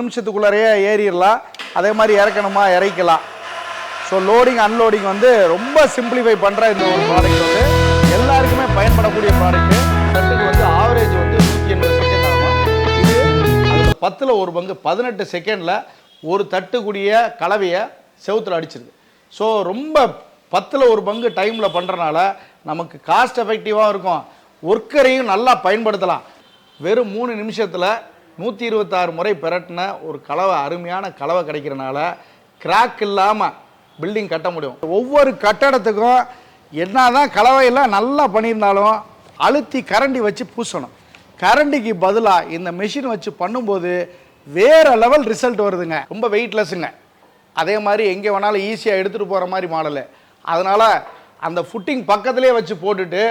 நிமிஷத்துக்குள்ளாரையே ஏறிடலாம். அதே மாதிரி இறக்கணுமா? இறக்கலாம். ஸோ லோடிங் அன்லோடிங் வந்து ரொம்ப சிம்பிளிஃபை பண்ணுற இந்த ஒரு ப்ராடக்ட் வந்து எல்லாருக்குமே பயன்படக்கூடிய ப்ராடக்ட்டு தட்டுக்கு வந்து ஆவரேஜ் வந்து நூற்றி எண்பது செகண்ட் ஆகும். இது அதில் பத்தில் ஒரு பங்கு பதினெட்டு செகண்டில் ஒரு தட்டுக்கூடிய கலவையை செவுத்துல அடிச்சிருக்கு. ஸோ ரொம்ப பத்தில் ஒரு பங்கு டைமில் பண்ணுறனால நமக்கு காஸ்ட் எஃபெக்டிவாக இருக்கும். ஒர்க்கரையும் நல்லா பயன்படுத்தலாம். வெறும் மூணு நிமிஷத்தில் நூற்றி இருபத்தாறு முறை பெரட்டின ஒரு கலவை அருமையான கலவை கிடைக்கிறனால கிராக் இல்லாமல் பில்டிங் கட்ட முடியும். ஒவ்வொரு கட்டடத்துக்கும் என்ன தான் கலவையெல்லாம் நல்லா பண்ணியிருந்தாலும் அழுத்தி கரண்டி வச்சு பூசணும். கரண்டிக்கு பதிலாக இந்த மெஷின் வச்சு பண்ணும்போது வேற லெவல் ரிசல்ட் வருதுங்க. ரொம்ப வெயிட்லெஸ்ஸுங்க அதே மாதிரி எங்கே வேணாலும் ஈஸியாக எடுத்துகிட்டு போகிற மாதிரி மாடலு அதனால் அந்த ஃபுட்டிங் பக்கத்துலேயே வச்சு போட்டுட்டு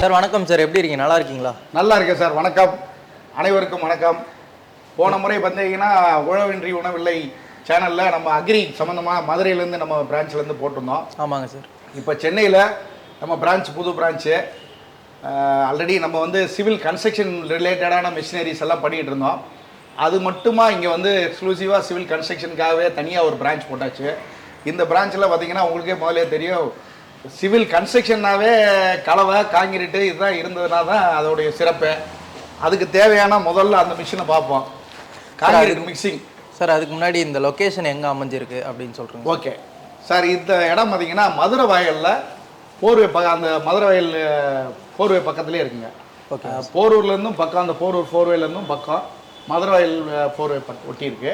சார் வணக்கம் சார். எப்படி இருக்கீங்க? நல்லா இருக்கீங்களா? நல்லா இருக்கேன் சார். வணக்கம். அனைவருக்கும் வணக்கம். போன முறை பார்த்தீங்கன்னா உழவின்றி உணவில்லை சேனலில் நம்ம அக்ரி சம்மந்தமாக மதுரையிலேருந்து நம்ம பிரான்ச்லேருந்து போட்டிருந்தோம். ஆமாங்க சார். இப்போ சென்னையில் நம்ம பிரான்ச் புது பிரான்ச்சு ஆல்ரெடி நம்ம வந்து சிவில் கன்ஸ்ட்ரக்ஷன் ரிலேட்டடான மிஷினரிஸ் எல்லாம் பண்ணிகிட்டு இருந்தோம். அது மட்டுமா இங்கே வந்து எக்ஸ்க்ளூசிவாக சிவில் கன்ஸ்ட்ரக்ஷனுக்காகவே தனியாக ஒரு பிரான்ச் போட்டாச்சு. இந்த பிரான்ச்சில் பார்த்தீங்கன்னா உங்களுக்கே முதலே தெரியும். சிவில் கன்ஸ்ட்ரக்ஷன்னாவே கலவை காங்கிரீட்டு இதுதான் இருந்ததுனா தான் அதோடைய சிறப்பு. அதுக்கு தேவையான முதல்ல அந்த மிஷினை பார்ப்போம். காங்கிரீட் மிக்சிங் சார் அதுக்கு முன்னாடி இந்த லொக்கேஷன் எங்கே அமைஞ்சிருக்கு அப்படின்னு சொல்கிறேங்க ஓகே. சார் இந்த இடம் பார்த்தீங்கன்னா மதுரை வயலில் போர்வை பக்க அந்த மதுரை வயல் போர்வை பக்கத்துலேயே இருக்குங்க. ஓகே. போரூர்லேருந்தும் பக்கம் அந்த போரூர் போர்வேலேருந்தும் பக்கம் மதுரை வயல் போர்வை பக்கம் ஒட்டி இருக்கு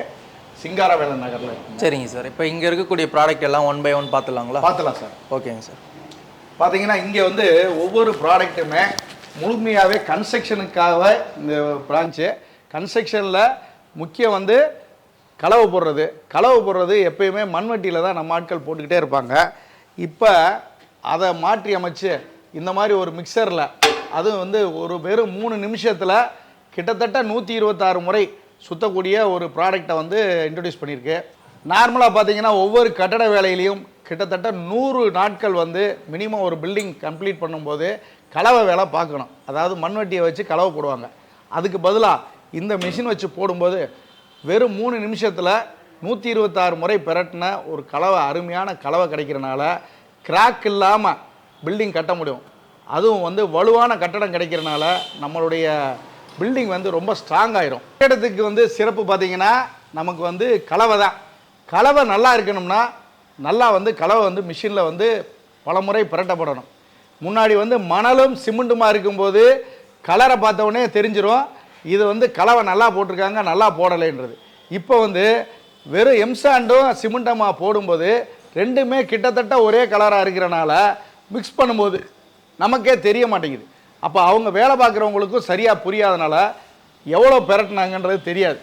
சிங்காரவேலன் நகரில் சரிங்க சார். இப்போ இங்கே இருக்கக்கூடிய ப்ராடக்ட் எல்லாம் ஒன் பை ஒன் பார்த்துலாங்களா பார்த்துலாம் சார். ஓகேங்க சார். பார்த்தீங்கன்னா இங்கே வந்து ஒவ்வொரு ப்ராடக்ட்டுமே முழுமையாகவே கன்ஸ்ட்ரக்ஷனுக்காக இந்த பிரான்ச்சு கன்ஸ்ட்ரக்ஷனில் முக்கியம் வந்து கலவை போடுறது. கலவை போடுறது எப்பயுமே மண்வெட்டியில் தான் நம்ம ஆட்கள் போட்டுக்கிட்டே இருப்பாங்க. இப்போ அதை மாற்றி அமைச்சு இந்த மாதிரி ஒரு மிக்சரில் அதுவும் வந்து ஒரு வெறும் மூணு நிமிஷத்தில் கிட்டத்தட்ட நூற்றி இருபத்தாறு முறை சுத்தக்கூடிய ஒரு ப்ராடக்டை வந்து இன்ட்ரடியூஸ் பண்ணியிருக்கு. நார்மலாக பார்த்தீங்கன்னா ஒவ்வொரு கட்டட வேலையிலையும் கிட்டத்தட்ட நூறு நாட்கள் வந்து மினிமம் ஒரு பில்டிங் கம்ப்ளீட் பண்ணும்போது கலவை வேலை பார்க்கணும். அதாவது மண்வெட்டியை வச்சு கலவை போடுவாங்க. அதுக்கு பதிலாக இந்த மிஷின் வச்சு போடும்போது வெறும் மூணு நிமிஷத்தில் நூற்றி இருபத்தாறு முறை பெரட்டின ஒரு கலவை அருமையான கலவை கிடைக்கிறனால கிராக் இல்லாமல் பில்டிங் கட்ட முடியும். அதுவும் வந்து வலுவான கட்டடம் கிடைக்கிறனால நம்மளுடைய பில்டிங் வந்து ரொம்ப ஸ்ட்ராங் ஆயிரும். கட்டிடத்துக்கு வந்து சிறப்பு பார்த்தீங்கன்னா நமக்கு வந்து கலவை தான். கலவை நல்லா இருக்கணும்னா நல்லா வந்து கலவை வந்து மிஷினில் வந்து பலமுறை புரட்டப்படணும். முன்னாடி வந்து மணலும் சிமெண்ட்டுமா இருக்கும்போது கலரை பார்த்தவொடனே தெரிஞ்சிடும் இது வந்து கலவை நல்லா போட்டிருக்காங்க நல்லா போடலைன்றது. இப்போ வந்து வெறும் எம்சாண்டும் சிமெண்டமா போடும்போது ரெண்டுமே கிட்டத்தட்ட ஒரே கலராக இருக்கிறனால மிக்ஸ் பண்ணும்போது நமக்கே தெரிய மாட்டேங்குது. அப்போ அவங்க வேலை பார்க்குறவங்களுக்கும் சரியாக புரியாதனால எவ்வளோ பெரட்டினாங்கன்றது தெரியாது.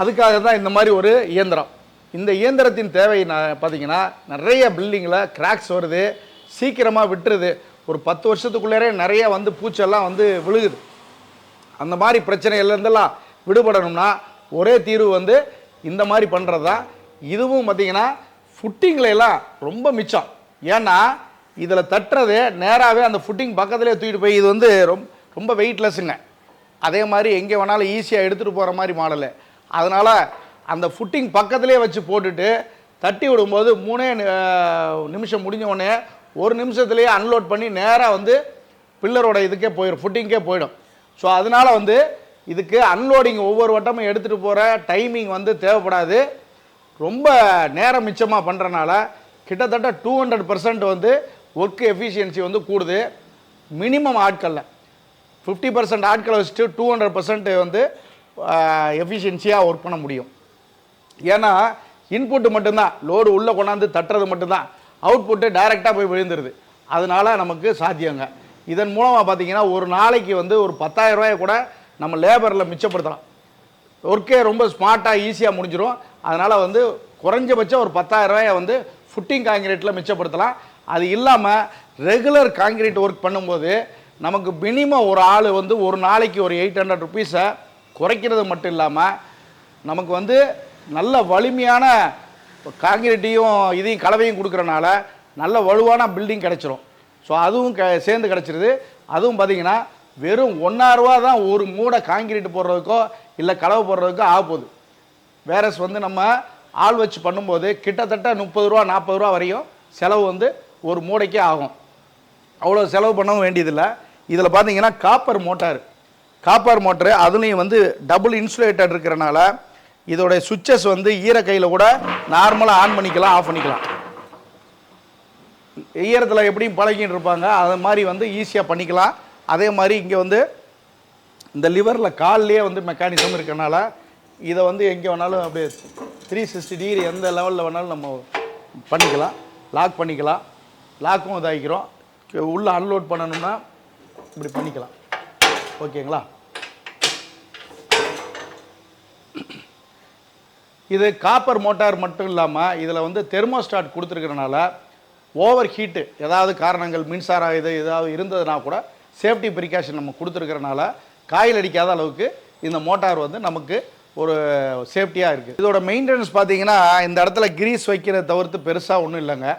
அதுக்காக தான் இந்த மாதிரி ஒரு இயந்திரம். இந்த இயந்திரத்தின் தேவை நான் பார்த்தீங்கன்னா நிறைய பில்டிங்கில் கிராக்ஸ் வருது சீக்கிரமாக விட்டுருது. ஒரு பத்து வருஷத்துக்குள்ளேரே நிறைய வந்து பூச்செல்லாம் வந்து விழுகுது. அந்த மாதிரி பிரச்சனைகள்லேருந்தெல்லாம் விடுபடணும்னா ஒரே தீர்வு வந்து இந்த மாதிரி பண்ணுறது தான் இதுவும் பார்த்தீங்கன்னா ஃபுட்டிங்கில் எல்லாம் ரொம்ப மிச்சம். ஏன்னா இதில் தட்டுறது நேராகவே அந்த ஃபுட்டிங் பக்கத்துலேயே தூக்கிட்டு போய் இது வந்து ரொம்ப ரொம்ப வெயிட்லெஸ்ஸுங்க அதே மாதிரி எங்கே வேணாலும் ஈஸியாக எடுத்துகிட்டு போகிற மாதிரி மாடலு அதனால் அந்த ஃபுட்டிங் பக்கத்துலேயே வச்சு போட்டுட்டு தட்டி விடும்போது மூணே நிமிஷம் முடிஞ்ச உடனே ஒரு நிமிஷத்துலேயே அன்லோட் பண்ணி நேராக வந்து பில்லரோட இதுக்கே போயிடும் ஃபுட்டிங்கே போயிடும். ஸோ அதனால் வந்து இதுக்கு அன்லோடிங் ஒவ்வொரு வட்டமும் எடுத்துகிட்டு போகிற டைமிங் வந்து தேவைப்படாது. ரொம்ப நேரம் மிச்சமாக பண்ணுறனால கிட்டத்தட்ட டூ ஹண்ட்ரட் பர்சன்ட் வந்து ஒர்க் எஃபிஷியன்சி வந்து கூடுது. மினிமம் ஆட்களில். ஃபிஃப்டி பர்சன்ட் ஆட்களை வச்சுட்டு டூ ஹண்ட்ரட் பர்சன்ட் வந்து எஃபிஷியன்சியாக ஒர்க் பண்ண முடியும். ஏன்னா இன்புட்டு மட்டும்தான். லோடு உள்ளே கொண்டாந்து தட்டுறது மட்டும்தான். அவுட்புட்டு டைரெக்டாக போய் விழுந்துருது. அதனால் நமக்கு சாத்தியங்க. இதன் மூலமாக பார்த்தீங்கன்னா ஒரு நாளைக்கு வந்து ஒரு 10000 ரூபாயை கூட நம்ம லேபரில் மிச்சப்படுத்தலாம். ஒர்க்கே ரொம்ப ஸ்மார்ட்டாக ஈஸியாக முடிஞ்சிடும் அதனால் வந்து குறைஞ்சபட்சம் ஒரு 10000 ரூபாயை வந்து ஃபுட்டிங் காங்கிரீட்டில் மிச்சப்படுத்தலாம். அது இல்லாமல் ரெகுலர் காங்கிரீட் ஒர்க் பண்ணும்போது நமக்கு மினிமம் ஒரு ஆள் வந்து ஒரு நாளைக்கு ஒரு எயிட் ஹண்ட்ரட் ருபீஸை குறைக்கிறது மட்டும் இல்லாமல் நமக்கு வந்து நல்ல வலிமையான காங்கிரீட்டையும் இதையும் கலவையும் கொடுக்குறனால நல்ல வலுவான பில்டிங் கிடச்சிரும். ஸோ அதுவும் க சேர்ந்து கிடச்சிருது. அதுவும் பார்த்தீங்கன்னா வெறும் ஒன்றாயிரரூவா தான் ஒரு மூடை காங்கிரீட் போடுறதுக்கோ இல்லை கலவை போடுறதுக்கோ ஆக போகுது. வேறஸ் வந்து நம்ம ஆள் வச்சு பண்ணும்போது கிட்டத்தட்ட முப்பது ரூபா நாற்பது ரூபா வரையும் செலவு வந்து ஒரு மூடைக்கே ஆகும். அவ்வளோ செலவு பண்ணவும் வேண்டியதில்லை. இதில் பார்த்தீங்கன்னா காப்பர் மோட்டார் காப்பர் மோட்டரு அதுலேயும் வந்து டபுள் இன்சுலேட்டட் இருக்கிறனால இதோடைய சுவிட்சஸ் வந்து ஈர கையில் கூட நார்மலாக ஆன் பண்ணிக்கலாம் ஆஃப் பண்ணிக்கலாம். ஈரத்தில் எப்படியும் பழகிட்டு இருப்பாங்க. அது மாதிரி வந்து ஈஸியாக பண்ணிக்கலாம். அதே மாதிரி இங்கே வந்து இந்த லிவரில் கால்லேயே வந்து மெக்கானிசம் இருக்கனால இதை வந்து எங்கே வேணாலும் அப்படியே த்ரீ சிக்ஸ்டி டிகிரி எந்த லெவலில் வேணாலும் நம்ம பண்ணிக்கலாம். லாக் பண்ணிக்கலாம். லாக்கும் இதாகிக்கிறோம். உள்ளே அன்லோட் பண்ணணும்னா இப்படி பண்ணிக்கலாம். ஓகேங்களா? இது காப்பர் மோட்டார் மட்டும் இல்லாமல் இதில் வந்து தெர்மோஸ்டாட் கொடுத்துருக்கிறனால ஓவர் ஹீட்டு ஏதாவது காரணங்கள் மின்சார இது ஏதாவது இருந்ததுனா கூட சேஃப்டி ப்ரிகாஷன் நம்ம கொடுத்துருக்கிறனால காயில் அடிக்காத அளவுக்கு இந்த மோட்டார் வந்து நமக்கு ஒரு சேஃப்டியாக இருக்குது இதோட மெயின்டெனன்ஸ் பார்த்தீங்கன்னா இந்த இடத்துல கிரீஸ் வைக்கிறத தவிர்த்து பெருசாக ஒன்றும் இல்லைங்க.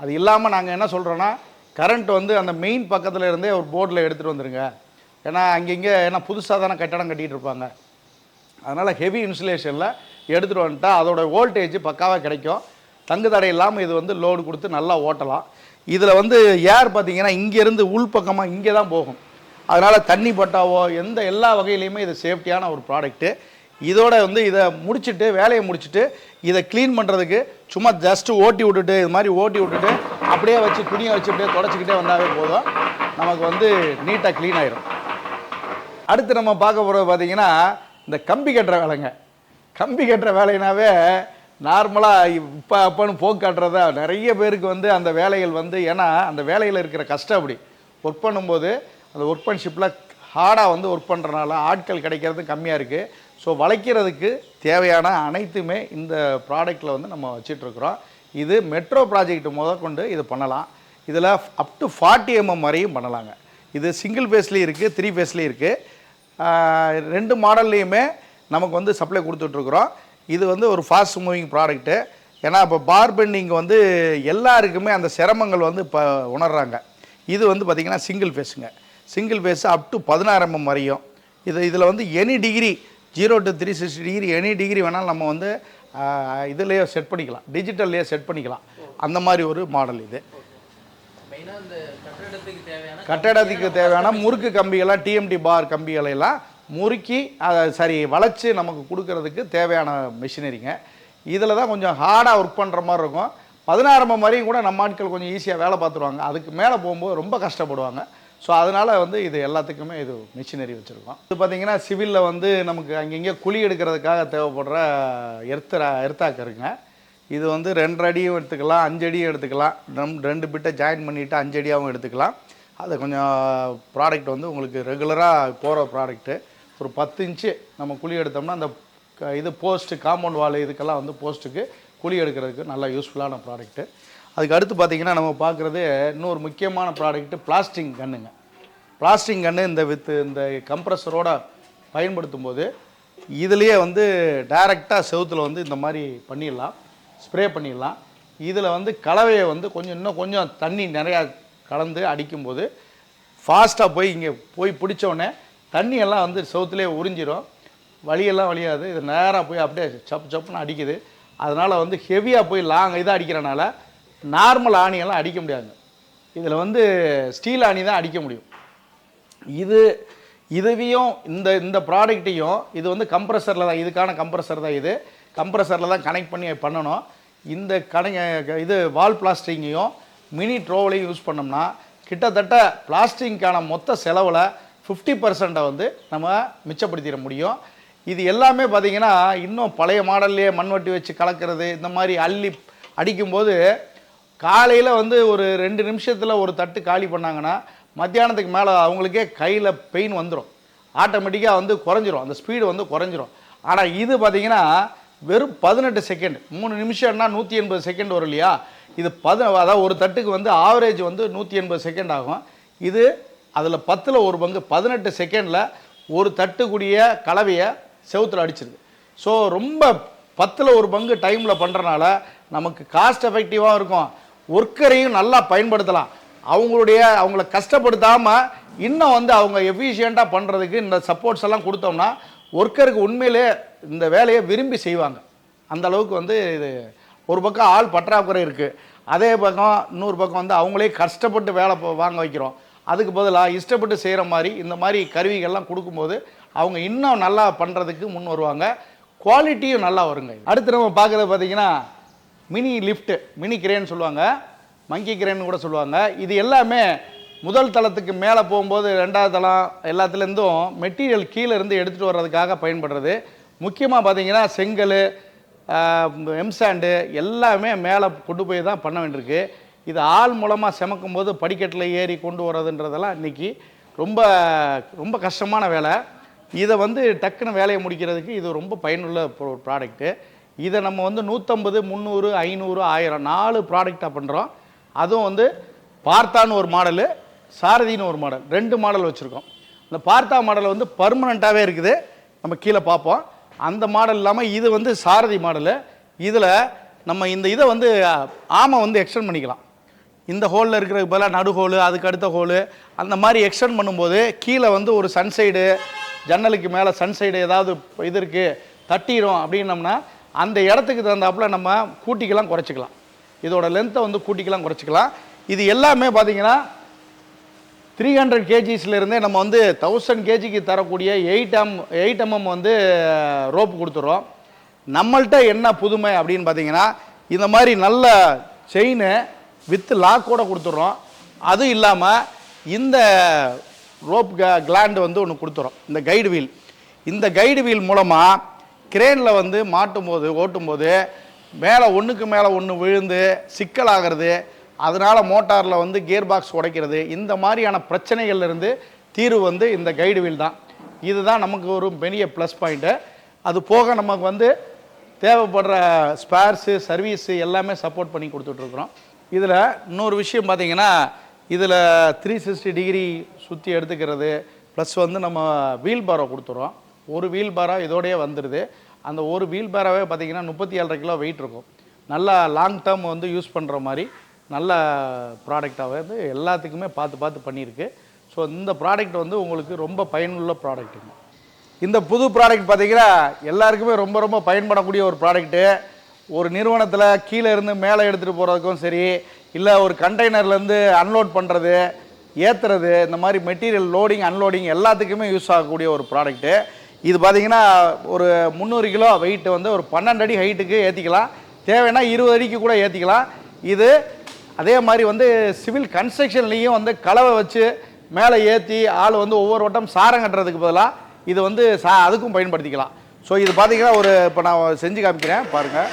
அது இல்லாமல் நாங்கள் என்ன சொல்கிறோன்னா கரண்ட் வந்து அந்த மெயின் பக்கத்தில் இருந்தே ஒரு போர்டில் எடுத்துகிட்டு வந்துடுங்க ஏன்னா அங்கங்கே ஏன்னா புதுசாக தானே கட்டடம் கட்டிகிட்டு இருப்பாங்க. அதனால் ஹெவி இன்சுலேஷனில் எடுத்துகிட்டு வந்துட்டா அதோட வோல்டேஜ் பக்காவாக கிடைக்கும். தங்கு தடை இல்லாமல் இது வந்து லோடு கொடுத்து நல்லா ஓட்டலாம். இதில் வந்து ஏர் பார்த்தீங்கன்னா இங்கேருந்து உள்பக்கமாக இங்கே தான் போகும். அதனால் தண்ணி பட்டாவோ எந்த எல்லா வகையிலையுமே இது சேஃப்டியான ஒரு ப்ராடக்ட்டு இதோட வந்து இதை முடிச்சுட்டு வேலையை முடிச்சுட்டு இதை க்ளீன் பண்ணுறதுக்கு சும்மா ஜஸ்ட்டு ஓட்டி விட்டுட்டு இது மாதிரி ஓட்டி விட்டுட்டு அப்படியே வச்சு துணியை வச்சு அப்படியே தொடச்சிக்கிட்டே வந்தாவே போதும். நமக்கு வந்து நீட்டாக க்ளீன் ஆயிரும். அடுத்து நம்ம பார்க்க போகிறது பார்த்தீங்கன்னா இந்த கம்பி கட்டுற வேலைங்க. கம்பி கட்டுற வேலைனாவே நார்மலாக இப்போ அப்போன்னு போக்கு காட்டுறதா நிறைய பேருக்கு வந்து அந்த வேலைகள் வந்து ஏன்னா அந்த வேலையில் இருக்கிற கஷ்டம் அப்படி. ஒர்க் பண்ணும்போது அந்த ஒர்க்மன்ஷிப்பில் ஹார்டாக வந்து ஒர்க் பண்ணுறனால ஆட்கள் கிடைக்கிறது கம்மியாக இருக்குது ஸோ வளைக்கிறதுக்கு தேவையான அனைத்துமே இந்த ப்ராடக்ட்டில் வந்து நம்ம வச்சிட்ருக்குறோம் இது மெட்ரோ ப்ராஜெக்ட் முதற்கொண்டு இது பண்ணலாம். இதில் அப் டு ஃபார்ட்டி எம்எம் வரையும் பண்ணலாங்க. இது சிங்கிள் ஃபேஸ்லேயும் இருக்குது த்ரீ ஃபேஸ்லேயும் இருக்குது ரெண்டு மாடல்லையுமே நமக்கு வந்து சப்ளை கொடுத்துட்ருக்குறோம் இது வந்து ஒரு ஃபாஸ்ட் மூவிங் ப்ராடக்ட்டு ஏன்னா இப்போ பார் பெண்டிங் வந்து எல்லாருக்குமே அந்த சிரமங்கள் வந்து இப்போ உணர்கிறாங்க இது வந்து பார்த்திங்கன்னா சிங்கிள் ஃபேஸுங்க சிங்கிள் ஃபேஸ் அப் டு பதினாறு எம்எம் வரையும். இது இதில் வந்து any degree zero to three sixty degree any degree வேணாலும் நம்ம வந்து இதுலேயே செட் பண்ணிக்கலாம். டிஜிட்டல்லையே செட் பண்ணிக்கலாம். அந்த மாதிரி ஒரு மாடல் இது. கட்டிடத்துக்கு தேவையான கட்டடத்துக்கு தேவையான முறுக்கு கம்பிகள்லாம் டிஎம்டி பார் கம்பிகளை எல்லாம் முறுக்கி அதை சரி வளைச்சி நமக்கு கொடுக்கறதுக்கு தேவையான மிஷினரிங்க இதில் தான் கொஞ்சம் ஹார்டாக ஒர்க் பண்ணுற மாதிரி இருக்கும். பதினாறு வரையும் கூட நம்ம ஆட்கள் கொஞ்சம் ஈஸியாக வேலை பார்த்துருவாங்க. அதுக்கு மேலே போகும்போது ரொம்ப கஷ்டப்படுவாங்க. ஸோ அதனால் வந்து இது எல்லாத்துக்குமே இது மிஷினரி வச்சுருக்கோம். இது பார்த்திங்கன்னா சிவிலில் வந்து நமக்கு அங்கங்கே குழி எடுக்கிறதுக்காக தேவைப்படுற எர்த்தரா எர்த்தாக்கருங்க இது வந்து ரெண்டரை அடியும் எடுத்துக்கலாம் அஞ்சடியும் எடுத்துக்கலாம். நம் ரெண்டு பிட்டை ஜாயின் பண்ணிவிட்டு அஞ்சடியாகவும் எடுத்துக்கலாம். அது கொஞ்சம் ப்ராடக்ட் வந்து உங்களுக்கு ரெகுலராக போகிற ப்ராடக்ட்டு ஒரு பத்து இன்ச்சு நம்ம குழி எடுத்தோம்னா அந்த க- இது போஸ்ட்டு காம்பவுண்ட் வால் இதுக்கெல்லாம் வந்து போஸ்ட்டுக்கு குழி எடுக்கிறதுக்கு நல்லா யூஸ்ஃபுல்லான ப்ராடக்ட்டு அதுக்கு அடுத்து பார்த்திங்கன்னா நம்ம பார்க்குறது இன்னொரு முக்கியமான ப்ராடக்ட்டு பிளாஸ்டிங் கன்னுங்க பிளாஸ்டிக் கன்று இந்த வித்து இந்த கம்ப்ரஸரோட பயன்படுத்தும் போது இதுலேயே வந்து டைரெக்டாக செவுத்தில் வந்து இந்த மாதிரி பண்ணிடலாம் ஸ்ப்ரே பண்ணிடலாம். இதில் வந்து கலவையை வந்து கொஞ்சம் இன்னும் கொஞ்சம் தண்ணி நிறையா கலந்து அடிக்கும்போது ஃபாஸ்ட்டாக போய் இங்கே போய் பிடிச்சோடனே தண்ணியெல்லாம் வந்து செவுத்துலேயே உறிஞ்சிரும். வழியெல்லாம் வழியாது இது நேராக போய் அப்படியே சப்பு சப்புன்னு அடிக்குது. அதனால் வந்து ஹெவியாக போய் லாங் இதாக அடிக்கிறனால நார்மல் ஆணியெல்லாம் அடிக்க முடியாது. இதில் வந்து ஸ்டீல் ஆணி தான் அடிக்க முடியும். இது இதுவையும் இந்த இந்த ப்ராடக்ட்டையும் இது வந்து கம்ப்ரஸரில் தான் இதுக்கான கம்ப்ரஸர் தான் இது. கம்ப்ரஸரில் தான் கனெக்ட் பண்ணி பண்ணணும். இந்த கனை இது வால் பிளாஸ்டிங்கையும் மினி ட்ரோவலையும் யூஸ் பண்ணோம்னா கிட்டத்தட்ட பிளாஸ்டிங்க்கான மொத்த செலவில் ஃபிஃப்டி பர்சண்ட்டை வந்து நம்ம மிச்சப்படுத்திட முடியும். இது எல்லாமே பார்த்தீங்கன்னா இன்னும் பழைய மாடல்லையே மண்வெட்டி வச்சு கலக்கிறது இந்த மாதிரி அள்ளி அடிக்கும்போது காலையில் வந்து ஒரு ரெண்டு நிமிஷத்தில் ஒரு தட்டு காலி பண்ணாங்கன்னா மத்தியானத்துக்கு மேலே அவங்களுக்கே கையில் பெயின் வந்துடும் ஆட்டோமேட்டிக்காக வந்து குறைஞ்சிரும். அந்த ஸ்பீடு வந்து குறைஞ்சிரும். ஆனால் இது பார்த்தீங்கன்னா வெறும் பதினெட்டு செகண்ட் மூணு நிமிஷம்னா நூற்றி எண்பது செகண்ட் வரும் இல்லையா? இது பத அதாவது ஒரு தட்டுக்கு வந்து ஆவரேஜ் வந்து நூற்றி எண்பது செகண்ட் ஆகும். இது அதில் பத்தில் ஒரு பங்கு பதினெட்டு செகண்டில் ஒரு தட்டுக்குடிய கலவையை செவுத்துல அடிச்சிருக்கு ஸோ ரொம்ப பத்தில் ஒரு பங்கு டைமில் பண்ணுறனால நமக்கு காஸ்ட் எஃபெக்டிவாக இருக்கும். ஒர்க்கரையும் நல்லா பயன்படுத்தலாம். அவங்களுடைய அவங்கள கஷ்டப்படுத்தாமல் இன்னும் வந்து அவங்க எஃபிஷியண்ட்டாக பண்ணுறதுக்கு இந்த சப்போர்ட்ஸ் எல்லாம் கொடுத்தோம்னா ஒர்க்கருக்கு உண்மையிலே இந்த வேலையை விரும்பி செய்வாங்க. அந்த அளவுக்கு வந்து இது ஒரு பக்கம் ஆள் பற்றாக்குறை இருக்குது அதே பக்கம் இன்னொரு பக்கம் வந்து அவங்களே கஷ்டப்பட்டு வேலை வாங்க வைக்கிறோம். அதுக்கு பதிலாக இஷ்டப்பட்டு செய்கிற மாதிரி இந்த மாதிரி கருவிகள்லாம் கொடுக்கும்போது அவங்க இன்னும் நல்லா பண்ணுறதுக்கு முன் வருவாங்க. குவாலிட்டியும் நல்லா வருங்க. அடுத்து நம்ம பார்க்குறது பார்த்திங்கன்னா மினி லிஃப்ட்டு மினி கிரேன்னு சொல்லுவாங்க. மங்கி கூட சொல்லுவாங்க. இது எல்லாமே முதல் தளத்துக்கு மேலே போகும்போது ரெண்டாவது தளம் எல்லாத்துலேருந்தும் மெட்டீரியல் கீழே இருந்து எடுத்துகிட்டு வர்றதுக்காக பயன்படுறது. முக்கியமாக பார்த்தீங்கன்னா செங்கல் எம்சாண்டு எல்லாமே மேலே கொண்டு போய் தான் பண்ண வேண்டியிருக்கு. இது ஆள் மூலமாக செமக்கும் போது படிக்கட்டில் ஏறி கொண்டு வர்றதுன்றதெல்லாம் இன்றைக்கி ரொம்ப ரொம்ப கஷ்டமான வேலை. இதை வந்து டக்குன்னு வேலையை முடிக்கிறதுக்கு இது ரொம்ப பயனுள்ள ப்ராடக்ட்டு இதை நம்ம வந்து நூற்றம்பது முந்நூறு ஐநூறு ஆயிரம் நாலு ப்ராடக்டாக பண்ணுறோம் அதுவும் வந்து பார்த்தான்னு ஒரு மாடலு சாரதின்னு ஒரு மாடல். ரெண்டு மாடல் வச்சுருக்கோம். இந்த பார்த்தா மாடல் வந்து பர்மனண்ட்டாகவே இருக்குது. நம்ம கீழே பார்ப்போம். அந்த மாடல் இல்லாமல் இது வந்து சாரதி மாடலு. இதில் நம்ம இந்த இதை வந்து ஆமை வந்து எக்ஸ்டெண்ட் பண்ணிக்கலாம். இந்த ஹோலில் இருக்கிறதுக்கு பதிலாக நடு ஹோலு அதுக்கு அடுத்த ஹோலு அந்த மாதிரி எக்ஸ்டெண்ட் பண்ணும்போது கீழே வந்து ஒரு சன்சைடு ஜன்னலுக்கு மேலே சன்சைடு ஏதாவது இது இருக்குது தட்டிடும் அப்படின்னம்னா அந்த இடத்துக்கு தகுந்தாப்புல நம்ம கூட்டிக்கலாம் குறைச்சிக்கலாம். இதோட லென்த்தை வந்து கூட்டிக்கலாம் குறைச்சிக்கலாம். இது எல்லாமே பார்த்தீங்கன்னா த்ரீ ஹண்ட்ரட் கேஜிஸ்லேருந்தே நம்ம வந்து தௌசண்ட் கேஜிக்கு தரக்கூடிய எயிட் எம் எயிட் எம்எம் வந்து ரோப் கொடுத்துறோம். நம்மள்ட்ட என்ன புதுமை அப்படின்னு பார்த்தீங்கன்னா இந்த மாதிரி நல்ல செயின் வித் லாக்கோட கொடுத்துட்றோம் அதுவும் இல்லாமல் இந்த ரோப் கிளாண்டு வந்து ஒன்று கொடுத்துறோம். இந்த கைடு வீல் இந்த கைடு வீல் மூலமாக கிரேனில் வந்து மாட்டும் போது ஓட்டும்போது மேலே ஒன்றுக்கு மேலே ஒன்று விழுந்து சிக்கலாகிறது அதனால் மோட்டாரில் வந்து கியர் பாக்ஸ் உடைக்கிறது இந்த மாதிரியான பிரச்சனைகள்லேருந்து தீர்வு வந்து இந்த கைடு வீல் தான். இதுதான் நமக்கு ஒரு பெரிய ப்ளஸ் பாயிண்ட்டு அது போக நமக்கு வந்து தேவைப்படுற ஸ்பேர்ஸு சர்வீஸு எல்லாமே சப்போர்ட் பண்ணி கொடுத்துட்ருக்குறோம். இதில் இன்னொரு விஷயம் பார்த்திங்கன்னா இதில் த்ரீ சிக்ஸ்டி டிகிரி சுற்றி எடுத்துக்கிறது ப்ளஸ் வந்து நம்ம வீல் பாரோ கொடுத்துறோம் ஒரு வீல் பாரா இதோடையே வந்துடுது அந்த ஒரு வீல் பாராவே பார்த்தீங்கன்னா முப்பத்தி ஏழரை கிலோ வெயிட் இருக்கும். நல்லா லாங் டேர்ம் வந்து யூஸ் பண்ணுற மாதிரி நல்ல ப்ராடக்டாக வந்து எல்லாத்துக்குமே பார்த்து பார்த்து பண்ணியிருக்கு. ஸோ இந்த ப்ராடக்ட் வந்து உங்களுக்கு ரொம்ப பயனுள்ள ப்ராடக்ட்டுங்க இந்த புது ப்ராடக்ட் பார்த்தீங்கன்னா எல்லாருக்குமே ரொம்ப ரொம்ப பயன்படக்கூடிய ஒரு ப்ராடக்ட்டு ஒரு நிறுவனத்தில் கீழே இருந்து மேலே எடுத்துகிட்டு போகிறதுக்கும் சரி இல்லை ஒரு கண்டெய்னர்லேருந்து அன்லோட் பண்ணுறது ஏற்றுறது இந்த மாதிரி மெட்டீரியல் லோடிங் அன்லோடிங் எல்லாத்துக்குமே யூஸ் ஆகக்கூடிய ஒரு ப்ராடக்ட்டு இது பார்த்தீங்கன்னா ஒரு முந்நூறு கிலோ வெயிட்டு வந்து ஒரு பன்னெண்டு அடி ஹைட்டுக்கு ஏற்றிக்கலாம் தேவைன்னா இருபது அடிக்கு கூட ஏற்றிக்கலாம் இது அதே மாதிரி வந்து சிவில் கன்ஸ்ட்ரக்ஷன்லேயும் வந்து கலவை வச்சு மேலே ஏற்றி ஆள் வந்து ஒவ்வொரு வட்டம் சாரம் கட்டுறதுக்கு பதிலாக இது வந்து சா அதுக்கும் பயன்படுத்திக்கலாம். ஸோ இது பார்த்தீங்கன்னா ஒரு இப்போ நான் செஞ்சு காமிக்கிறேன் பாருங்கள்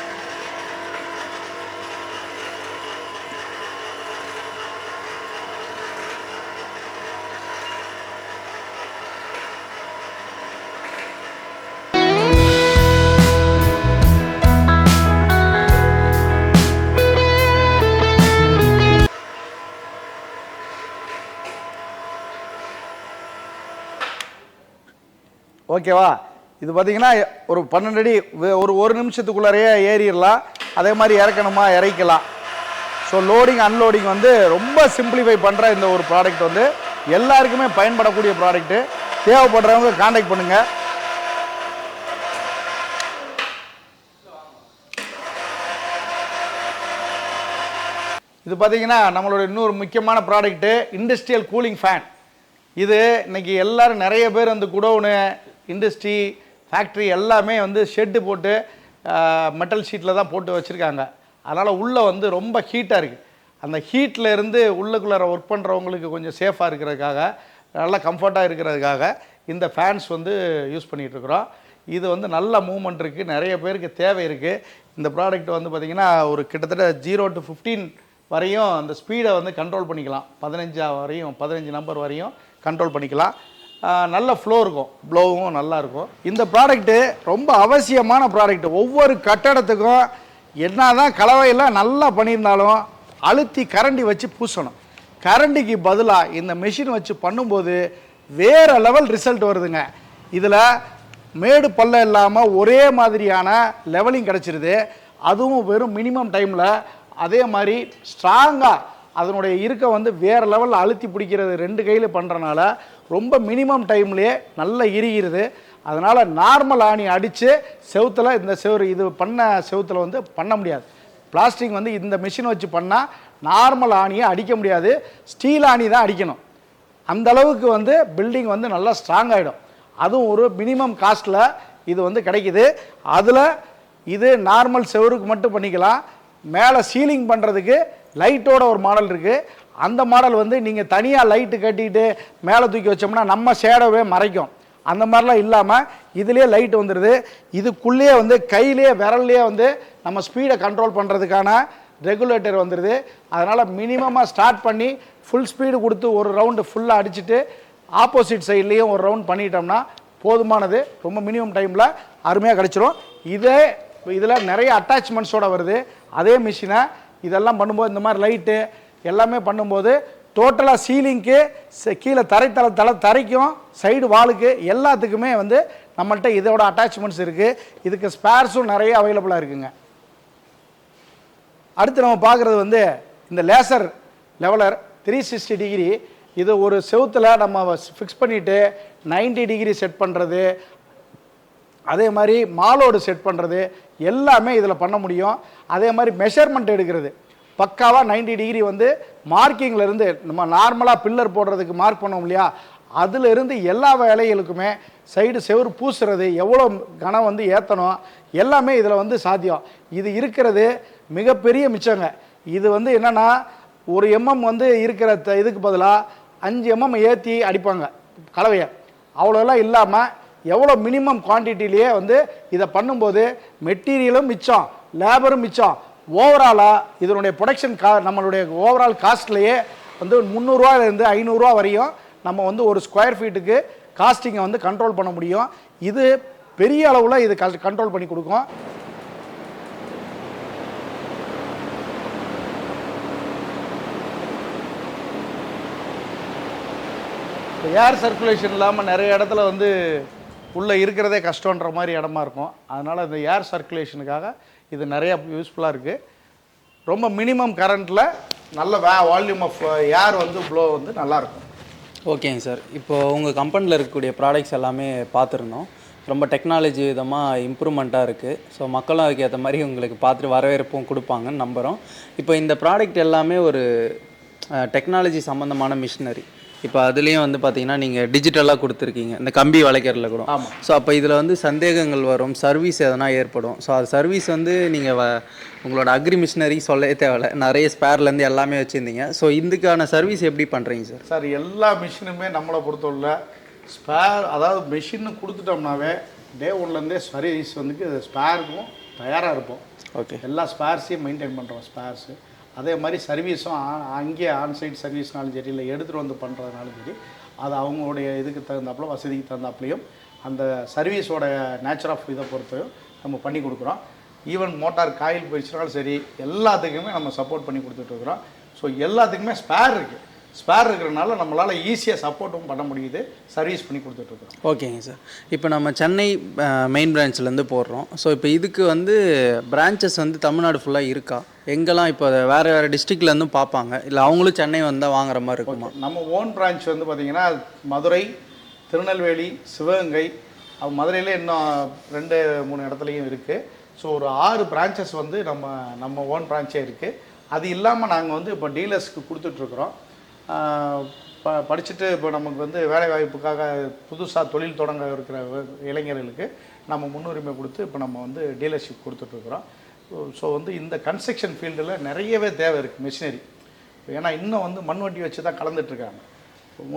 ஓகேவா? இது பார்த்தீங்கன்னா ஒரு பன்னெண்டு அடி ஒரு ஒரு நிமிஷத்துக்குள்ளாரையே ஏறிடலாம். அதே மாதிரி இறக்கணுமா? இறக்கலாம் ஸோ லோடிங் அன்லோடிங் வந்து ரொம்ப சிம்பிளிஃபை பண்ணுற இந்த ஒரு ப்ராடக்ட் வந்து எல்லாருக்குமே பயன்படக்கூடிய ப்ராடக்ட்டு தேவைப்படுறவங்க காண்டாக்ட் பண்ணுங்கள் இது பார்த்தீங்கன்னா நம்மளோட இன்னொரு முக்கியமான ப்ராடக்ட்டு இண்டஸ்ட்ரியல் கூலிங் ஃபேன் இது இன்னைக்கு எல்லாரும் நிறைய பேர் அந்த குடோனு இண்டஸ்ட்ரி ஃபேக்ட்ரி எல்லாமே வந்து ஷெட்டு போட்டு மெட்டல் ஷீட்டில் தான் போட்டு வச்சுருக்காங்க. அதனால் உள்ளே வந்து ரொம்ப ஹீட்டாக இருக்குது அந்த ஹீட்டில் இருந்து உள்ளுக்குள்ளார ஒர்க் பண்ணுறவங்களுக்கு கொஞ்சம் சேஃபாக இருக்கிறதுக்காக நல்லா கம்ஃபர்ட்டாக இருக்கிறதுக்காக இந்த ஃபேன்ஸ் வந்து யூஸ் பண்ணிகிட்ருக்குறோம் இது வந்து நல்ல மூமெண்ட் இருக்குது நிறைய பேருக்கு தேவை இருக்குது இந்த ப்ராடக்ட் வந்து பார்த்திங்கன்னா ஒரு கிட்டத்தட்ட ஜீரோ டு ஃபிஃப்டீன் வரையும் அந்த ஸ்பீடை வந்து கண்ட்ரோல் பண்ணிக்கலாம். பதினஞ்சா வரையும் பதினஞ்சு நம்பர் வரையும் கண்ட்ரோல் பண்ணிக்கலாம். நல்ல ஃப்ளோ இருக்கும். ப்ளோவும் நல்லாயிருக்கும் இந்த ப்ராடக்ட்டு ரொம்ப அவசியமான ப்ராடக்ட் ஒவ்வொரு கட்டடத்துக்கும் என்ன தான் கலவையெல்லாம் நல்லா பண்ணியிருந்தாலும் அழுத்தி கரண்டி வச்சு பூசணும். கரண்டிக்கு பதிலாக இந்த மெஷின் வச்சு பண்ணும்போது வேறு லெவல் ரிசல்ட் வருதுங்க. இதில் மேடு பள்ளம் இல்லாமல் ஒரே மாதிரியான லெவலிங் கிடச்சிருது. அதுவும் வெறும் மினிமம் டைமில் அதே மாதிரி ஸ்ட்ராங்காக அதனுடைய இருக்க வந்து வேறு லெவலில் அழுத்தி பிடிக்கிறது ரெண்டு கையில் பண்ணுறனால ரொம்ப மினிமம் டைம்லேயே நல்லா இறுகிறது. அதனால் நார்மல் ஆணி அடித்து செவுத்தில் இந்த செவரு இது பண்ண செவுத்தில் வந்து பண்ண முடியாது. பிளாஸ்டிக் வந்து இந்த மிஷின் வச்சு பண்ணால் நார்மல் ஆணியை அடிக்க முடியாது. ஸ்டீல் ஆணி தான் அடிக்கணும். அந்த அளவுக்கு வந்து பில்டிங் வந்து நல்லா ஸ்ட்ராங் ஆகிடும் அதுவும் ஒரு மினிமம் காஸ்ட்டில் இது வந்து கிடைக்குது. அதில் இது நார்மல் செவருக்கு மட்டும் பண்ணிக்கலாம். மேலே சீலிங் பண்ணுறதுக்கு லைட்டோட ஒரு மாடல் இருக்குது அந்த மாடல் வந்து நீங்கள் தனியாக லைட்டு கட்டிட்டு மேலே தூக்கி வச்சோம்னா நம்ம ஷேடோவே மறைக்கும். அந்த மாதிரிலாம் இல்லாமல் இதுலேயே லைட் வந்துடுது இதுக்குள்ளேயே வந்து கையிலேயே விரல்லையே வந்து நம்ம ஸ்பீடை கண்ட்ரோல் பண்ணுறதுக்கான ரெகுலேட்டர் வந்துடுது அதனால் மினிமமாக ஸ்டார்ட் பண்ணி ஃபுல் ஸ்பீடு கொடுத்து ஒரு ரவுண்டு ஃபுல்லாக அடிச்சுட்டு ஆப்போசிட் சைட்லேயும் ஒரு ரவுண்ட் பண்ணிட்டோம்னா போதுமானது. ரொம்ப மினிமம் டைமில் அருமையாக கிடச்சிரும். இதே இதில் நிறைய அட்டாச்மெண்ட்ஸோட வருது. அதே மிஷினை இதெல்லாம் பண்ணும்போது இந்த மாதிரி லைட்டு எல்லாமே பண்ணும்போது டோட்டலாக சீலிங்க்கு கீழே தரைத்தள தள தரைக்கும் சைடு வாலுக்கு எல்லாத்துக்குமே வந்து நம்மள்கிட்ட இதோட அட்டாச்மெண்ட்ஸ் இருக்குது இதுக்கு ஸ்பேர்ஸும் நிறைய அவைலபிளாக இருக்குங்க. அடுத்து நம்ம பார்க்குறது வந்து இந்த laser leveler three sixty degree இது ஒரு செவுத்தில் நம்ம ஃபிக்ஸ் பண்ணிவிட்டு 90 டிகிரி செட் பண்ணுறது அதே மாதிரி மாலோடு செட் பண்ணுறது எல்லாமே இதில் பண்ண முடியும். அதே மாதிரி மெஷர்மெண்ட் எடுக்கிறது. பக்காவாக 90 டிகிரி வந்து மார்க்கிங்லேருந்து நம்ம நார்மலாக பில்லர் போடுறதுக்கு மார்க் பண்ணோம் இல்லையா? அதிலிருந்து எல்லா வேலைகளுக்குமே சைடு செவுரு பூசுறது எவ்வளோ கனம் வந்து ஏற்றணும் எல்லாமே இதில் வந்து சாத்தியம். இது இருக்கிறது மிகப்பெரிய மிச்சங்க. இது வந்து என்னென்னா ஒரு எம்எம் வந்து இருக்கிற த- இதுக்கு பதிலாக அஞ்சு எம்எம் ஏற்றி அடிப்பாங்க கலவையை. அவ்வளோலாம் இல்லாமல் எவ்வளோ மினிமம் குவான்டிட்டிலேயே வந்து இதை பண்ணும்போது மெட்டீரியலும் மிச்சம் லேபரும் மிச்சம். ஓவராலாக இதனுடைய ப்ரொடக்ஷன் கா நம்மளுடைய ஓவரால் காஸ்ட்லேயே வந்து முந்நூறுரூவாயிலேருந்து ஐநூறுரூவா வரையும் நம்ம வந்து ஒரு ஸ்கொயர் ஃபீட்டுக்கு காஸ்டிங்கை வந்து கண்ட்ரோல் பண்ண முடியும். இது பெரிய அளவில் இது கண்ட்ரோல் பண்ணி கொடுக்கும். ஏர் சர்க்குலேஷன் இல்லாமல் நிறைய இடத்துல வந்து உள்ளே இருக்கிறதே கஷ்டன்ற மாதிரி இடமா இருக்கும். அதனால் இந்த ஏர் சர்க்குலேஷனுக்காக இது நிறைய யூஸ்ஃபுல்லாக இருக்குது ரொம்ப மினிமம் கரண்ட்டில் நல்ல வே வால்யூம் ஆஃப் ஏர் வந்து ப்ளோ வந்து நல்லாயிருக்கும் ஓகேங்க சார் இப்போ உங்கள் கம்பெனியில் இருக்கக்கூடிய ப்ராடக்ட்ஸ் எல்லாமே பார்த்துருந்தோம். ரொம்ப டெக்னாலஜி விதமாக இம்ப்ரூவ்மெண்ட்டாக இருக்குது ஸோ மக்களும் அதுக்கு ஏற்ற மாதிரி உங்களுக்கு பார்த்துட்டு வரவேற்பும் கொடுப்பாங்கன்னு நம்புகிறோம் இப்போ இந்த ப்ராடக்ட் எல்லாமே ஒரு டெக்னாலஜி சம்மந்தமான மிஷினரி இப்போ அதுலேயும் வந்து பார்த்தீங்கன்னா நீங்கள் டிஜிட்டலாக கொடுத்துருக்கீங்க. இந்த கம்பி வளைக்கிறதுல கூட. ஆமா. ஸோ அப்போ இதில் வந்து சந்தேகங்கள் வரும் சர்வீஸ் எதனா ஏற்படும். ஸோ அது சர்வீஸ் வந்து நீங்கள் உங்களோட அக்ரி மிஷினரி சொல்லவே தேவையில்ல. நிறைய ஸ்பேர்லேருந்து எல்லாமே வச்சுருந்தீங்க. ஸோ இதுக்கான சர்வீஸ் எப்படி பண்ணுறீங்க சார் சார் எல்லா மிஷினுமே நம்மளை பொறுத்தவரை ஸ்பேர் அதாவது மிஷின்னு கொடுத்துட்டோம்னாவே டே ஒன்லேருந்தே சர்வீஸ் வந்து ஸ்பேருக்கும் தயாராக இருப்போம். ஓகே எல்லா ஸ்பேர்ஸையும் மெயின்டைன் பண்ணுறோம் ஸ்பேர்ஸு அதே மாதிரி சர்வீஸும் அங்கேயே ஆன்சைட் சர்வீஸ்னாலும் சரி இல்லை எடுத்துகிட்டு வந்து பண்ணுறதுனாலும் சரி அது அவங்களுடைய இதுக்கு தகுந்தாப்புல வசதிக்கு தகுந்தாப்புலையும் அந்த சர்வீஸோட நேச்சர் ஆஃப் இதை பொறுத்தையும் நம்ம பண்ணி கொடுக்குறோம். ஈவன் மோட்டார் காயில் போயிடுச்சுனாலும் சரி எல்லாத்துக்குமே நம்ம சப்போர்ட் பண்ணி கொடுத்துட்ருக்குறோம் ஸோ எல்லாத்துக்குமே ஸ்பேர் இருக்குது ஸ்பேர் இருக்கிறனால நம்மளால் ஈஸியாக சப்போர்ட்டும் பண்ண முடியுது. சர்வீஸ் பண்ணி கொடுத்துட்ருக்குறோம். ஓகேங்க சார். இப்போ நம்ம சென்னை மெயின் பிரான்ச்லேருந்து போடுறோம் ஸோ இப்போ இதுக்கு வந்து பிரான்ச்சஸ் வந்து தமிழ்நாடு ஃபுல்லாக இருக்கா? எங்கெல்லாம் இப்போ வேறு வேறு டிஸ்ட்ரிக்ட்லேருந்தும் பார்ப்பாங்க? இல்லை அவங்களும் சென்னை வந்தால் வாங்குற மாதிரி இருக்குமா? நம்ம ஓன் பிரான்ச் வந்து பார்த்திங்கன்னா மதுரை திருநெல்வேலி சிவகங்கை மதுரையில் இன்னும் ரெண்டு மூணு இடத்துலையும் இருக்குது ஸோ ஒரு ஆறு பிரான்ச்சஸ் வந்து நம்ம நம்ம ஓன் பிரான்ச்சே இருக்குது அது இல்லாமல் நாங்கள் வந்து இப்போ டீலர்ஸ்க்கு கொடுத்துட்ருக்குறோம். ப படிச்சுட்டு இப்போ நமக்கு வந்து வேலை வாய்ப்புக்காக புதுசாக தொழில் தொடங்க இருக்கிற இளைஞர்களுக்கு நம்ம முன்னுரிமை கொடுத்து இப்போ நம்ம வந்து டீலர்ஷிப் கொடுத்துட்ருக்குறோம் ஸோ வந்து இந்த கன்ஸ்ட்ரக்ஷன் ஃபீல்டில் நிறையவே தேவை இருக்குது மிஷினரி ஏன்னா இன்னும் வந்து மண் வண்டி வச்சு தான் கலந்துட்டுருக்காங்க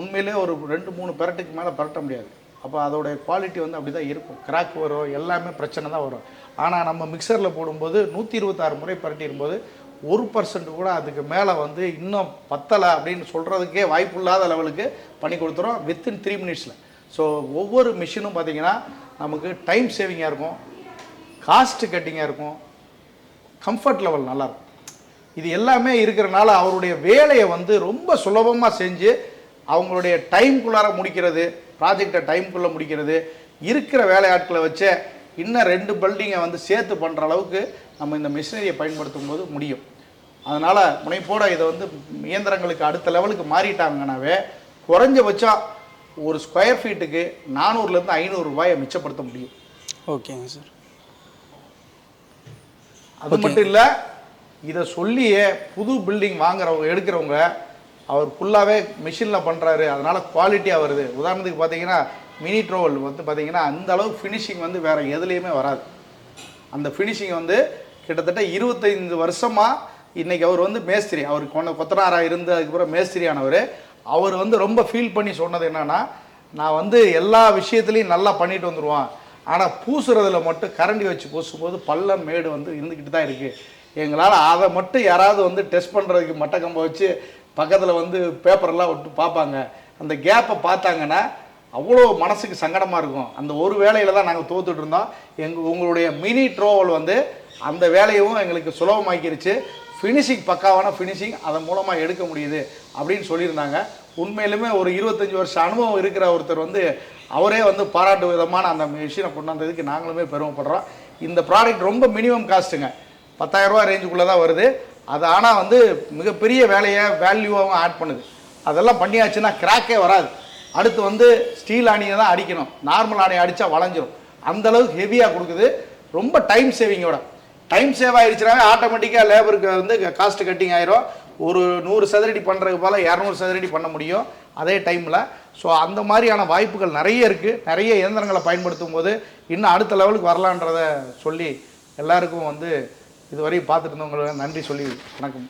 உண்மையிலே ஒரு ரெண்டு மூணு பரட்டுக்கு மேலே பரட்ட முடியாது. அப்போ அதோடைய குவாலிட்டி வந்து அப்படி தான் இருக்கும். கிராக் வரும் எல்லாமே பிரச்சனை தான் வரும். ஆனால் நம்ம மிக்சரில் போடும்போது நூற்றி இருபத்தாறு முறை பரட்டிடும்போது ஒரு பர்சன்ட் கூட அதுக்கு மேலே வந்து இன்னும் பத்தலை அப்படின்னு சொல்கிறதுக்கே வாய்ப்பு இல்லாத லெவலுக்கு பண்ணி கொடுத்துரும் வித்தின் த்ரீ மினிட்ஸில் ஸோ ஒவ்வொரு மிஷினும் பார்த்தீங்கன்னா நமக்கு டைம் சேவிங்காக இருக்கும் காஸ்ட் கட்டிங்காக இருக்கும் கம்ஃபர்ட் லெவல் நல்லாயிருக்கும் இது எல்லாமே இருக்கிறனால அவருடைய வேலையை வந்து ரொம்ப சுலபமாக செஞ்சு அவங்களுடைய டைம்குள்ளார முடிக்கிறது ப்ராஜெக்டை டைம்குள்ளே முடிக்கிறது இருக்கிற வேலையாட்களை வச்சே இன்னும் ரெண்டு பில்டிங்கை வந்து சேர்த்து பண்ணுற அளவுக்கு நம்ம இந்த மிஷினரியை பயன்படுத்தும் போது முடியும். அதனால் முனைப்போட இதை வந்து இயந்திரங்களுக்கு அடுத்த லெவலுக்கு மாறிட்டாங்கனாவே குறைஞ்சபட்சம் ஒரு ஸ்கொயர் ஃபீட்டுக்கு நானூறுலேருந்து ஐநூறு ரூபாயை மிச்சப்படுத்த முடியும். ஓகேங்க சார். அது மட்டும் இல்லை இதை சொல்லியே புது பில்டிங் வாங்குறவங்க எடுக்கிறவங்க அவர் ஃபுல்லாகவே மிஷினில் பண்ணுறாரு அதனால் குவாலிட்டியாக வருது. உதாரணத்துக்கு பார்த்தீங்கன்னா மினி ட்ரோவல் வந்து பார்த்தீங்கன்னா அந்த அளவுக்கு ஃபினிஷிங் வந்து வேறு எதுலேயுமே வராது. அந்த ஃபினிஷிங் வந்து கிட்டத்தட்ட இருபத்தைந்து வருஷமாக இன்றைக்கி அவர் வந்து மேஸ்திரி. அவர் கொண்ட கொத்தனாராக இருந்து அதுக்கப்புறம் மேஸ்திரி ஆனவர் அவர் வந்து ரொம்ப ஃபீல் பண்ணி சொன்னது என்னென்னா நான் வந்து எல்லா விஷயத்துலையும் நல்லா பண்ணிட்டு வந்துடுவான் ஆனால் பூசுறதுல மட்டும் கரண்டி வச்சு பூசும்போது பள்ளம் மேடு வந்து இருந்துக்கிட்டு தான் இருக்குது எங்களால் அதை மட்டும் யாராவது வந்து டெஸ்ட் பண்ணுறதுக்கு மட்டக்கம்பை வச்சு பக்கத்தில் வந்து பேப்பரெல்லாம் விட்டு பார்ப்பாங்க. அந்த கேப்பை பார்த்தாங்கன்னா அவ்வளோ மனசுக்கு சங்கடமாக இருக்கும். அந்த ஒரு வேலையில் தான் நாங்கள் தோத்துட்டு இருந்தோம். எங்கள் உங்களுடைய மினி ட்ரோவல் வந்து அந்த வேலையும் எங்களுக்கு சுலபமாக்கிருச்சு. ஃபினிஷிங் பக்காவான ஃபினிஷிங் அதன் மூலமாக எடுக்க முடியுது அப்படின்னு சொல்லியிருந்தாங்க. உண்மையிலுமே ஒரு இருபத்தஞ்சி வருஷம் அனுபவம் இருக்கிற ஒருத்தர் வந்து அவரே வந்து பாராட்டு விதமான அந்த மிஷினை கொண்டாந்ததுக்கு நாங்களுமே பெருமைப்படுறோம். இந்த ப்ராடக்ட் ரொம்ப மினிமம் காஸ்ட்டுங்க பத்தாயிரரூபா ரேஞ்சுக்குள்ளே தான் வருது. அது ஆனால் வந்து மிகப்பெரிய வேலையை வேல்யூவாகவும் ஆட் பண்ணுது. அதெல்லாம் பண்ணியாச்சுன்னா கிராக்கே வராது. அடுத்து வந்து ஸ்டீல் ஆணியை தான் அடிக்கணும். நார்மல் ஆணியை அடித்தா வளைஞ்சிரும். அந்த அளவுக்கு ஹெவியாக கொடுக்குது. ரொம்ப டைம் சேவிங்கோட டைம் சேவ் ஆயிடுச்சுனாவே ஆட்டோமேட்டிக்காக லேபருக்கு வந்து காஸ்ட் கட்டிங் ஆயிரும். ஒரு நூறு சதுரடி பண்ணுறதுக்கு போல் இரநூறு சதுரடி பண்ண முடியும். அதே டைமில் ஸோ அந்த மாதிரியான வாய்ப்புகள் நிறைய இருக்குது நிறைய இயந்திரங்களை பயன்படுத்தும் போது இன்னும் அடுத்த லெவலுக்கு வரலான்றத சொல்லி எல்லாருக்கும் வந்து இதுவரை பார்த்துட்டு இருந்தவங்களுக்கு நன்றி சொல்லி வணக்கம்.